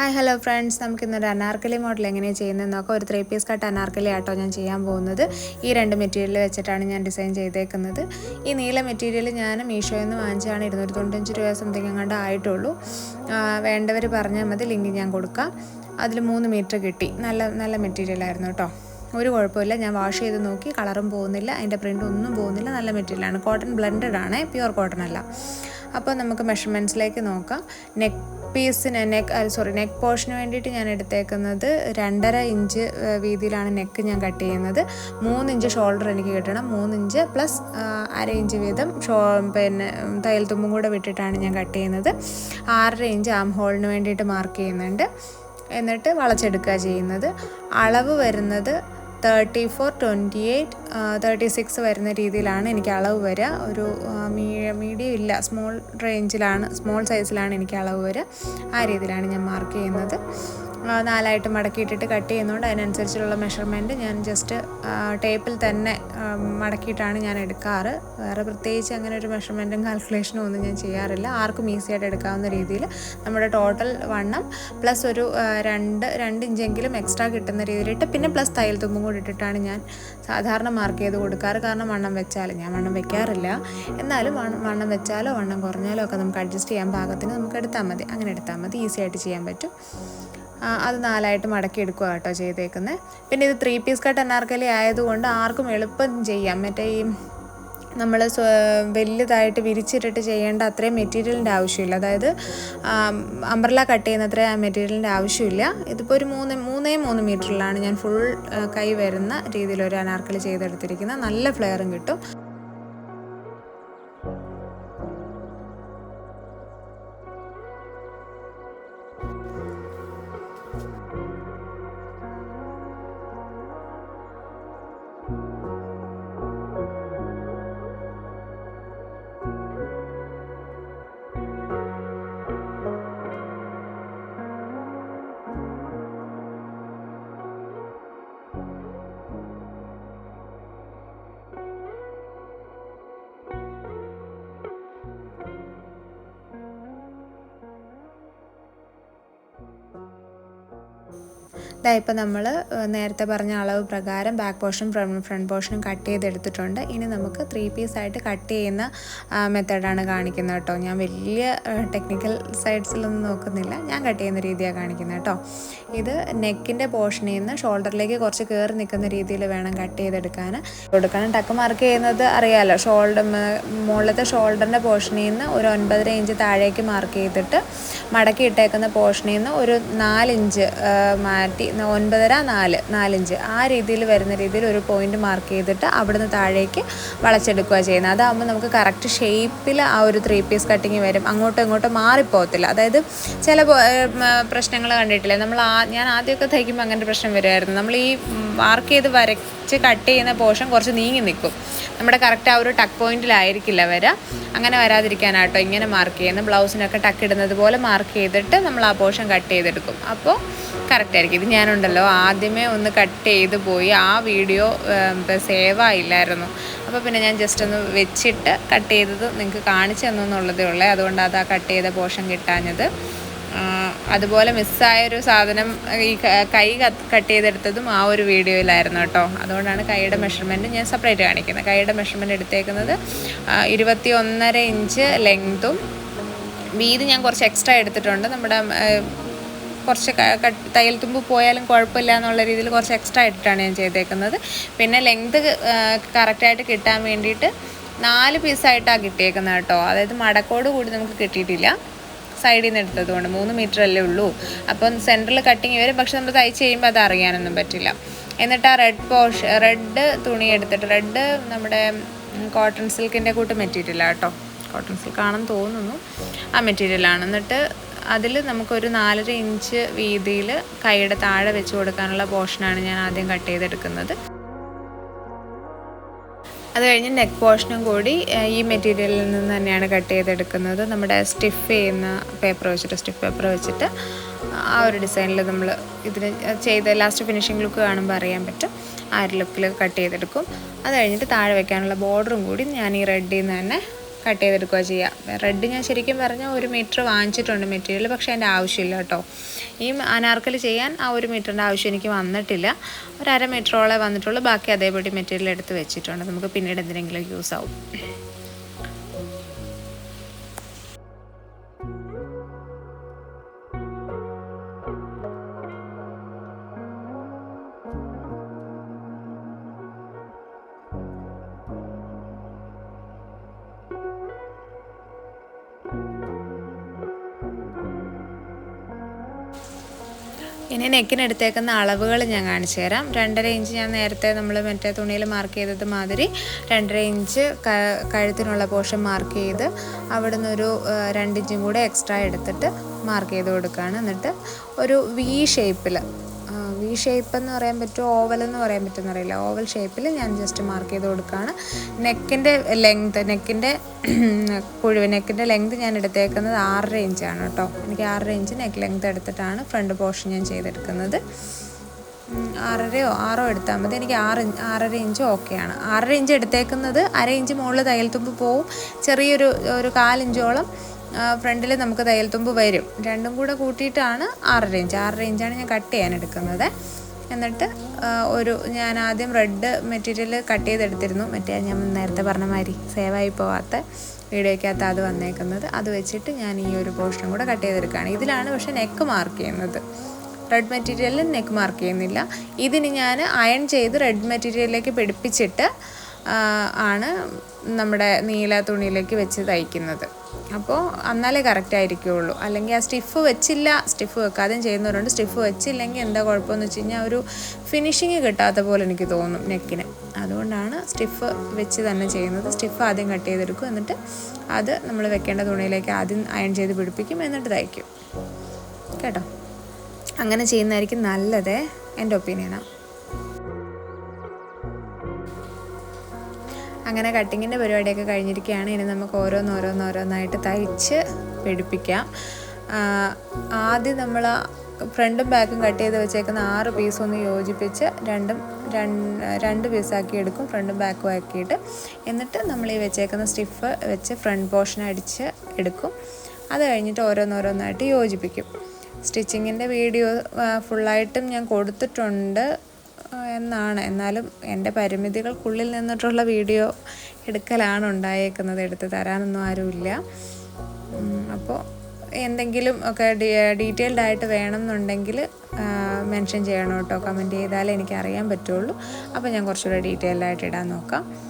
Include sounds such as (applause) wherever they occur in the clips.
Hi hello friends. നമുക്ക് ഇന്നൊരു Anarkali model എങ്ങനെയാണ് ചെയ്യുന്നത് നോക്കാം ഒരു ത്രീ പീസ് കട്ട് അനാർക്കലി ആട്ടോ ഞാൻ ചെയ്യാൻ പോകുന്നത്. ഈ രണ്ട് മെറ്റീരിയൽ വെച്ചിട്ടാണ് ഞാൻ ഡിസൈൻ ചെയ്തേക്കുന്നത്. ഈ നീല മെറ്റീരിയൽ ഞാൻ മീഷോയിൽ നിന്ന് വാങ്ങിച്ചാണ് ഇരുന്നൂറ്റി തൊണ്ണൂറ്റഞ്ച് രൂപ സംതിങ് അങ്ങോട്ട് ആയിട്ടുള്ളൂ. വേണ്ടവർ പറഞ്ഞാൽ മതി ലിങ്ക് ഞാൻ കൊടുക്കാം. അതിൽ മൂന്ന് മീറ്റർ കിട്ടി. നല്ല നല്ല മെറ്റീരിയൽ ആയിരുന്നു കേട്ടോ ഒരു കുഴപ്പമില്ല ഞാൻ വാഷ് ചെയ്ത് നോക്കി കളറും പോകുന്നില്ല അതിന്റെ പ്രിന്റ് ഒന്നും പോകുന്നില്ല നല്ല മെറ്റീരിയലാണ് കോട്ടൺ ബ്ലെൻഡഡ് ആണ് പ്യുവർ കോട്ടൺ അല്ല. അപ്പോൾ നമുക്ക് മെഷർമെന്റ്സിലേക്ക് നോക്കാം. നെക്ക് പീസിന് നെക്ക് സോറി നെക്ക് പോർഷന് വേണ്ടിയിട്ട് ഞാൻ എടുത്തേക്കുന്നത് രണ്ടര ഇഞ്ച് വീതിയിലാണ് നെക്ക് ഞാൻ കട്ട് ചെയ്യുന്നത്. മൂന്ന് ഇഞ്ച് ഷോൾഡർ എനിക്ക് കിട്ടണം. മൂന്ന് ഇഞ്ച് പ്ലസ് അര ഇഞ്ച് വീതം ഷോ പിന്നെ തയ്യൽ തുമ്പും കൂടെ വിട്ടിട്ടാണ് ഞാൻ കട്ട് ചെയ്യുന്നത്. ആറര ഇഞ്ച് ആം ഹോളിന് വേണ്ടിയിട്ട് മാർക്ക് ചെയ്യുന്നുണ്ട്. എന്നിട്ട് വളച്ചെടുക്കുക ചെയ്യുന്നത്. അളവ് വരുന്നത് thirty four twenty eight thirty six വരുന്ന രീതിയിലാണ് എനിക്ക് അളവ് വരിക. ഒരു മീഡിയം ഇല്ല സ്മോൾ റേഞ്ചിലാണ് സ്മോൾ സൈസിലാണ് എനിക്ക് അളവ് വരിക. ആ രീതിയിലാണ് ഞാൻ മാർക്ക് ചെയ്യുന്നത്. നാലായിട്ട് മടക്കിയിട്ടിട്ട് കട്ട് ചെയ്യുന്നതുകൊണ്ട് അതിനനുസരിച്ചുള്ള മെഷർമെന്റ് ഞാൻ ജസ്റ്റ് ടേപ്പിൽ തന്നെ മടക്കിയിട്ടാണ് ഞാൻ എടുക്കാറ്. വേറെ പ്രത്യേകിച്ച് അങ്ങനെ ഒരു മെഷർമെന്റും കാൽക്കുലേഷനും ഒന്നും ഞാൻ ചെയ്യാറില്ല. ആർക്കും ഈസി ആയിട്ട് എടുക്കാവുന്ന രീതിയിൽ നമ്മുടെ ടോട്ടൽ വണ്ണം പ്ലസ് ഒരു രണ്ട് രണ്ട് ഇഞ്ചെങ്കിലും എക്സ്ട്രാ കിട്ടുന്ന രീതിയിലിട്ട് പിന്നെ പ്ലസ് തയ്യൽ തുമ്പും കൂടി ഇട്ടിട്ടാണ് ഞാൻ സാധാരണ മാർക്ക് ചെയ്ത് കൊടുക്കാറ്. കാരണം വണ്ണം വെച്ചാൽ ഞാൻ വണ്ണം വെക്കാറില്ല. എന്നാലും വണ്ണം വെച്ചാലോ വണ്ണം കുറഞ്ഞാലോ ഒക്കെ നമുക്ക് അഡ്ജസ്റ്റ് ചെയ്യാൻ പാകത്തിന് നമുക്ക് എടുത്താൽ മതി. അങ്ങനെ എടുത്താൽ മതി. ഈസി ആയിട്ട് ചെയ്യാൻ പറ്റും. അത് നാലായിട്ട് മടക്കി എടുക്കുക കേട്ടോ ചെയ്തേക്കുന്നത് പിന്നെ ഇത് ത്രീ പീസ് കട്ട് അനാർക്കലി ആയതുകൊണ്ട് ആർക്കും എളുപ്പം ചെയ്യാം. മറ്റേ ഈ നമ്മൾ വലുതായിട്ട് വിരിച്ചിട്ടിട്ട് ചെയ്യേണ്ട അത്രയും മെറ്റീരിയലിന്റെ ആവശ്യമില്ല. അതായത് അംബ്രല കട്ട് ചെയ്യുന്ന അത്ര മെറ്റീരിയലിന്റെ ആവശ്യമില്ല. ഇതിപ്പോൾ ഒരു മൂന്ന് മൂന്നേ മൂന്ന് മീറ്ററിലാണ് ഞാൻ ഫുൾ കൈ വരുന്ന രീതിയിൽ ഒരു അനാർക്കലി ചെയ്തെടുത്തിരിക്കുന്നത് നല്ല ഫ്ലെയറും കിട്ടും. ഇതാ ഇപ്പോൾ നമ്മൾ നേരത്തെ പറഞ്ഞ അളവ് പ്രകാരം ബാക്ക് പോർഷനും ഫ്രണ്ട് പോർഷനും കട്ട് ചെയ്തെടുത്തിട്ടുണ്ട്. ഇനി നമുക്ക് ത്രീ പീസായിട്ട് കട്ട് ചെയ്യുന്ന മെത്തേഡാണ് കാണിക്കുന്നത് കേട്ടോ. ഞാൻ വലിയ ടെക്നിക്കൽ സൈഡ്സിലൊന്നും നോക്കുന്നില്ല. ഞാൻ കട്ട് ചെയ്യുന്ന രീതിയാണ് കാണിക്കുന്നത് കേട്ടോ. ഇത് നെക്കിന്റെ പോർഷനിൽ നിന്ന് ഷോൾഡറിലേക്ക് കുറച്ച് കയറി നിൽക്കുന്ന രീതിയിൽ വേണം കട്ട് ചെയ്തെടുക്കാൻ. കൊടുക്കണം ടക്ക് മാർക്ക് ചെയ്യുന്നത് അറിയാമല്ലോ ഷോൾഡർ മുകളിലത്തെ ഷോൾഡറിന്റെ പോർഷനിൽ നിന്ന് ഒരു ഒൻപതര ഇഞ്ച് താഴേക്ക് മാർക്ക് ചെയ്തിട്ട് മടക്കി ഇട്ടേക്കുന്ന പോർഷനിൽ നിന്ന് ഒരു നാലിഞ്ച് മാറ്റി ഒൻപതര നാല് നാലിഞ്ച്. ആ രീതിയിൽ വരുന്ന രീതിയിൽ ഒരു പോയിന്റ് മാർക്ക് ചെയ്തിട്ട് അവിടുന്ന് താഴേക്ക് വളച്ചെടുക്കുക ചെയ്യുന്നത്. അതാകുമ്പോൾ നമുക്ക് കറക്റ്റ് ഷേപ്പിൽ ആ ഒരു ത്രീ പീസ് കട്ടിങ് വരും. അങ്ങോട്ടും ഇങ്ങോട്ടും മാറിപ്പോകത്തില്ല. അതായത് ചില പ്രശ്നങ്ങൾ കണ്ടിട്ടില്ലേ? നമ്മൾ ആ ഞാൻ ആദ്യമൊക്കെ തയ്ക്കുമ്പോൾ അങ്ങനെ പ്രശ്നം വരുമായിരുന്നു. നമ്മൾ ഈ മാർക്ക് ചെയ്ത് വരച്ച് കട്ട് ചെയ്യുന്ന പോർഷൻ കുറച്ച് നീങ്ങി നിൽക്കും. നമ്മുടെ കറക്റ്റ് ആ ഒരു ടക്ക് പോയിന്റിലായിരിക്കില്ല വരിക അങ്ങനെ വരാതിരിക്കാനാട്ടോ ഇങ്ങനെ മാർക്ക് ചെയ്യുന്നത്. ബ്ലൗസിനൊക്കെ ടക്ക് ഇടുന്നത് പോലെ മാർക്ക് ചെയ്തിട്ട് നമ്മൾ ആ പോർഷൻ കട്ട് ചെയ്തെടുക്കും. അപ്പോൾ കറക്റ്റ് ആയിരിക്കും. ഇത് ഞാനുണ്ടല്ലോ ആദ്യമേ ഒന്ന് കട്ട് ചെയ്ത് പോയി. ആ വീഡിയോ സേവ് ആയില്ലായിരുന്നു. അപ്പോൾ പിന്നെ ഞാൻ ജസ്റ്റ് ഒന്ന് വെച്ചിട്ട് കട്ട് ചെയ്തത് നിങ്ങൾക്ക് കാണിച്ചു തന്നുള്ളതേ ഉള്ളേ. അതുകൊണ്ട് അത് ആ കട്ട് ചെയ്ത പോർഷൻ കിട്ടാഞ്ഞത്. അതുപോലെ മിസ്സായൊരു സാധനം ഈ കൈ കട്ട് ചെയ്തെടുത്തതും ആ ഒരു വീഡിയോയിലായിരുന്നു കേട്ടോ. അതുകൊണ്ടാണ് കൈയുടെ മെഷർമെന്റ് ഞാൻ സെപ്പറേറ്റ് കാണിക്കുന്നത്. കൈയുടെ മെഷർമെന്റ് എടുത്തേക്കുന്നത് ഇരുപത്തി ഒന്നര ഇഞ്ച് ലെങ്തും വീതി ഞാൻ കുറച്ച് എക്സ്ട്രാ എടുത്തിട്ടുണ്ട്. നമ്മുടെ കുറച്ച് തയ്യൽ തുമ്പ് പോയാലും കുഴപ്പമില്ല എന്നുള്ള രീതിയിൽ കുറച്ച് എക്സ്ട്രാ ഇട്ടിട്ടാണ് ഞാൻ ചെയ്തേക്കുന്നത്. പിന്നെ ലെങ്ത് കറക്റ്റായിട്ട് കിട്ടാൻ വേണ്ടിയിട്ട് നാല് പീസായിട്ടാണ് കിട്ടിയേക്കുന്നത് കേട്ടോ. അതായത് മടക്കോട് കൂടി നമുക്ക് കിട്ടിയിട്ടില്ല. സൈഡിൽ നിന്ന് എടുത്തത് കൊണ്ട് മൂന്ന് മീറ്റർ അല്ലേ ഉള്ളൂ. അപ്പം സെന്ററിൽ കട്ടിങ് വരും പക്ഷെ നമ്മൾ തയ്ച്ച് ചെയ്യുമ്പോൾ അത് അറിയാനൊന്നും പറ്റില്ല. എന്നിട്ട് ആ റെഡ് പോഷ് റെഡ് തുണി എടുത്തിട്ട് റെഡ് നമ്മുടെ കോട്ടൺ സിൽക്കിന്റെ കൂട്ട് മെറ്റീരിയലാണ് കേട്ടോ. കോട്ടൺ സിൽക്കാണെന്ന് തോന്നുന്നു. ആ മെറ്റീരിയലാണ് എന്നിട്ട് അതിൽ നമുക്കൊരു നാലര ഇഞ്ച് വീതിയിൽ കൈയുടെ താഴെ വെച്ച് കൊടുക്കാനുള്ള പോർഷനാണ് ഞാൻ ആദ്യം കട്ട് ചെയ്തെടുക്കുന്നത്. അത് കഴിഞ്ഞ് നെക്ക് പോർഷനും കൂടി ഈ മെറ്റീരിയലിൽ നിന്ന് തന്നെയാണ് കട്ട് ചെയ്തെടുക്കുന്നത്. നമ്മുടെ സ്റ്റിഫ് ചെയ്യുന്ന പേപ്പർ വെച്ചിട്ട് സ്റ്റിഫ് പേപ്പർ വെച്ചിട്ട് ആ ഒരു ഡിസൈനിൽ നമ്മൾ ഇതിന് ചെയ്ത ലാസ്റ്റ് ഫിനിഷിംഗ് ലുക്ക് കാണുമ്പോൾ അറിയാൻ പറ്റും. ആ ഒരു ലുക്കിൽ കട്ട് ചെയ്തെടുക്കും. അത് കഴിഞ്ഞിട്ട് താഴെ വയ്ക്കാനുള്ള ബോർഡറും കൂടി ഞാൻ ഈ റെഡിൽ നിന്ന് തന്നെ കട്ട് ചെയ്തെടുക്കുക ചെയ്യുക റെഡ് ഞാൻ ശരിക്കും പറഞ്ഞാൽ ഒരു മീറ്റർ വാങ്ങിച്ചിട്ടുണ്ട് മെറ്റീരിയൽ പക്ഷേ അതിന്റെ ആവശ്യമില്ല കേട്ടോ. ഈ അനാർക്കൽ ചെയ്യാൻ ആ ഒരു മീറ്ററിന്റെ ആവശ്യം എനിക്ക് വന്നിട്ടില്ല. ഒരു അര മീറ്ററോളെ വന്നിട്ടുള്ളൂ. ബാക്കി അതേപടി മെറ്റീരിയൽ എടുത്ത് വെച്ചിട്ടുണ്ട്. നമുക്ക് പിന്നീട് എന്തിനെങ്കിലും യൂസ് ആവും. ഇനി നെക്കിനെടുത്തേക്കുന്ന അളവുകൾ ഞാൻ കാണിച്ചു തരാം. രണ്ടര ഇഞ്ച് ഞാൻ നേരത്തെ നമ്മൾ മറ്റേ തുണിയിൽ മാർക്ക് ചെയ്തത് മാതിരി രണ്ടര ഇഞ്ച് കഴുത്തിനുള്ള പോർഷൻ മാർക്ക് ചെയ്ത് അവിടെ നിന്നൊരു രണ്ടിഞ്ചും കൂടെ എക്സ്ട്രാ എടുത്തിട്ട് മാർക്ക് ചെയ്ത് കൊടുക്കുകയാണ്. എന്നിട്ട് ഒരു വി ഷേപ്പിൽ വി ഷേപ്പ് എന്ന് പറയാൻ പറ്റുമോ ഓവൽ എന്ന് പറയാൻ പറ്റുമെന്ന് അറിയില്ല. ഓവൽ ഷേപ്പിൽ ഞാൻ ജസ്റ്റ് മാർക്ക് ചെയ്ത് കൊടുക്കുകയാണ് നെക്കിന്റെ ലെങ്ത് നെക്കിന്റെ (clears throat) കുഴുവ് നെക്കിന്റെ ലെങ്ത് ഞാൻ എടുത്തേക്കുന്നത് ആറര ഇഞ്ചാണ് കേട്ടോ. എനിക്ക് ആറര ഇഞ്ച് നെക്ക് ലെങ്ത് എടുത്തിട്ടാണ് ഫ്രണ്ട് പോർഷൻ ഞാൻ ചെയ്തെടുക്കുന്നത്. ആറരയോ ആറോ എടുത്താൽ മതി. എനിക്ക് ആറ് ആറര ഇഞ്ച് ഓക്കെയാണ് ആറര ഇഞ്ച് എടുത്തേക്കുന്നത് അര ഇഞ്ച് മുകളിൽ തയ്യൽ തുമ്പ് പോവും. ചെറിയൊരു ഒരു കാലിഞ്ചോളം ഫ്രണ്ടിൽ നമുക്ക് തയ്യൽത്തുമ്പ് വരും. രണ്ടും കൂടെ കൂട്ടിയിട്ടാണ് ആറ് ഇഞ്ച് ആറ് ഇഞ്ചാണ് ഞാൻ കട്ട് ചെയ്യാൻ എടുക്കുന്നത്. എന്നിട്ട് ഒരു ഞാൻ ആദ്യം റെഡ് മെറ്റീരിയൽ കട്ട് ചെയ്തെടുത്തിരുന്നു. മറ്റേ ഞാൻ നേരത്തെ പറഞ്ഞ മാതിരി സേവായി പോവാത്ത വീഡിയോയ്ക്കകത്ത് അത് വന്നേക്കുന്നത്. അത് വെച്ചിട്ട് ഞാൻ ഈ ഒരു പോർഷനും കൂടെ കട്ട് ചെയ്തെടുക്കുകയാണ്. ഇതിലാണ് പക്ഷേ നെക്ക് മാർക്ക് ചെയ്യുന്നത്. റെഡ് മെറ്റീരിയലിൽ നെക്ക് മാർക്ക് ചെയ്യുന്നില്ല. ഇതിന് ഞാൻ അയൺ ചെയ്ത് റെഡ് മെറ്റീരിയലിലേക്ക് പിടിപ്പിച്ചിട്ട് ആണ് നമ്മുടെ നീല തുണിയിലേക്ക് വെച്ച് തയ്ക്കുന്നത്. അപ്പോൾ എന്നാലേ കറക്റ്റ് ആയിരിക്കുള്ളൂ. അല്ലെങ്കിൽ ആ സ്റ്റിഫ് വെച്ചില്ല സ്റ്റിഫ് വെക്കാതെയും ചെയ്യുന്നവരുണ്ട്. സ്റ്റിഫ് വെച്ചില്ലെങ്കിൽ എന്താ കുഴപ്പമെന്ന് വെച്ച് കഴിഞ്ഞാൽ ഒരു ഫിനിഷിങ് കിട്ടാത്ത പോലെ എനിക്ക് തോന്നും നെക്കിന്. അതുകൊണ്ടാണ് സ്റ്റിഫ് വെച്ച് തന്നെ ചെയ്യുന്നത്. സ്റ്റിഫ് ആദ്യം കട്ട് ചെയ്തെടുക്കും. എന്നിട്ട് അത് നമ്മൾ വെക്കേണ്ട തുണിയിലേക്ക് ആദ്യം അയൺ ചെയ്ത് പിടിപ്പിക്കും. എന്നിട്ട് തയ്ക്കും. കേട്ടോ? അങ്ങനെ ചെയ്യുന്നതായിരിക്കും നല്ലത്. എന്റെ ഒപ്പീനിയനാണ് അങ്ങനെ കട്ടിങ്ങിന്റെ പരിപാടിയൊക്കെ കഴിഞ്ഞിരിക്കുകയാണ്. ഇനി നമുക്ക് ഓരോന്ന് ഓരോന്ന് ഓരോന്നായിട്ട് തയ്ച്ച് പിടിപ്പിക്കാം. ആദ്യം നമ്മൾ ഫ്രണ്ടും ബാക്കും കട്ട് ചെയ്ത് വെച്ചേക്കുന്ന ആറ് പീസ് ഒന്ന് യോജിപ്പിച്ച് രണ്ടും രണ്ട് പീസാക്കി എടുക്കും ഫ്രണ്ടും ബാക്കും ആക്കിയിട്ട്. എന്നിട്ട് നമ്മൾ ഈ വെച്ചേക്കുന്ന സ്റ്റിഫ് വെച്ച് ഫ്രണ്ട് പോർഷൻ അടിച്ച് എടുക്കും. അത് കഴിഞ്ഞിട്ട് ഓരോന്നോരോന്നായിട്ട് യോജിപ്പിക്കും. സ്റ്റിച്ചിങ്ങിന്റെ വീഡിയോ ഫുള്ളായിട്ടും ഞാൻ കൊടുത്തിട്ടുണ്ട്. എന്നാണ്. എന്നാലും എന്റെ പരിമിതികൾക്കുള്ളിൽ നിന്നിട്ടുള്ള വീഡിയോ എടുക്കലാണ് ഉണ്ടായേക്കുന്നത്. എടുത്ത് തരാനൊന്നും ആരുമില്ല. അപ്പോൾ എന്തെങ്കിലും ഒക്കെ ഡീറ്റെയിൽഡ് ആയിട്ട് വേണമെന്നുണ്ടെങ്കിൽ മെൻഷൻ ചെയ്യണം കേട്ടോ. കമന്റ് ചെയ്താലേ എനിക്ക് അറിയാൻ പറ്റുള്ളൂ. അപ്പോൾ ഞാൻ കുറച്ചുകൂടെ ഡീറ്റെയിൽഡ് ആയിട്ട് ഇടാൻ നോക്കാം.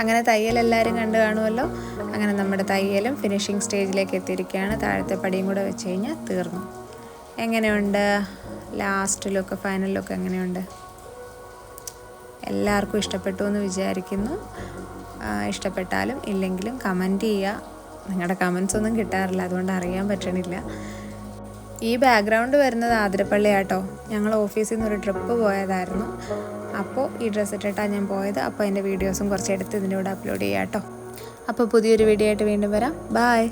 അങ്ങനെ തയ്യൽ എല്ലാവരും കണ്ടു കാണുമല്ലോ. അങ്ങനെ നമ്മുടെ തയ്യലും ഫിനിഷിങ് സ്റ്റേജിലേക്ക് എത്തിയിരിക്കുകയാണ്. താഴത്തെ പടിയും കൂടെ വെച്ച് കഴിഞ്ഞാൽ തീർന്നു. എങ്ങനെയുണ്ട്? ലാസ്റ്റ് ലുക്ക് ഫൈനൽ ലുക്ക് എങ്ങനെയുണ്ട്? എല്ലാവർക്കും ഇഷ്ടപ്പെട്ടു എന്ന് വിചാരിക്കുന്നു. ഇഷ്ടപ്പെട്ടാലും ഇല്ലെങ്കിലും കമന്റ് ചെയ്യുക. നിങ്ങളുടെ കമൻസ് ഒന്നും കിട്ടാറില്ല. അതുകൊണ്ട് അറിയാൻ പറ്റണില്ല. ഈ ബാക്ക്ഗ്രൗണ്ട് വരുന്നത് ആതിരപ്പള്ളി ആട്ടോ ഞങ്ങൾ ഓഫീസിൽ നിന്ന് ഒരു ട്രിപ്പ് പോയതായിരുന്നു. അപ്പോൾ ഈ ഡ്രസ്സ് ഇട്ടിട്ടാണ് ഞാൻ പോയത്. അപ്പോൾ അതിന്റെ വീഡിയോസും കുറച്ച് എടുത്ത് ഇതിന്റെ കൂടെ അപ്ലോഡ് ചെയ്യാം കേട്ടോ. അപ്പോൾ പുതിയൊരു വീഡിയോ ആയിട്ട് വീണ്ടും വരാം. ബായ്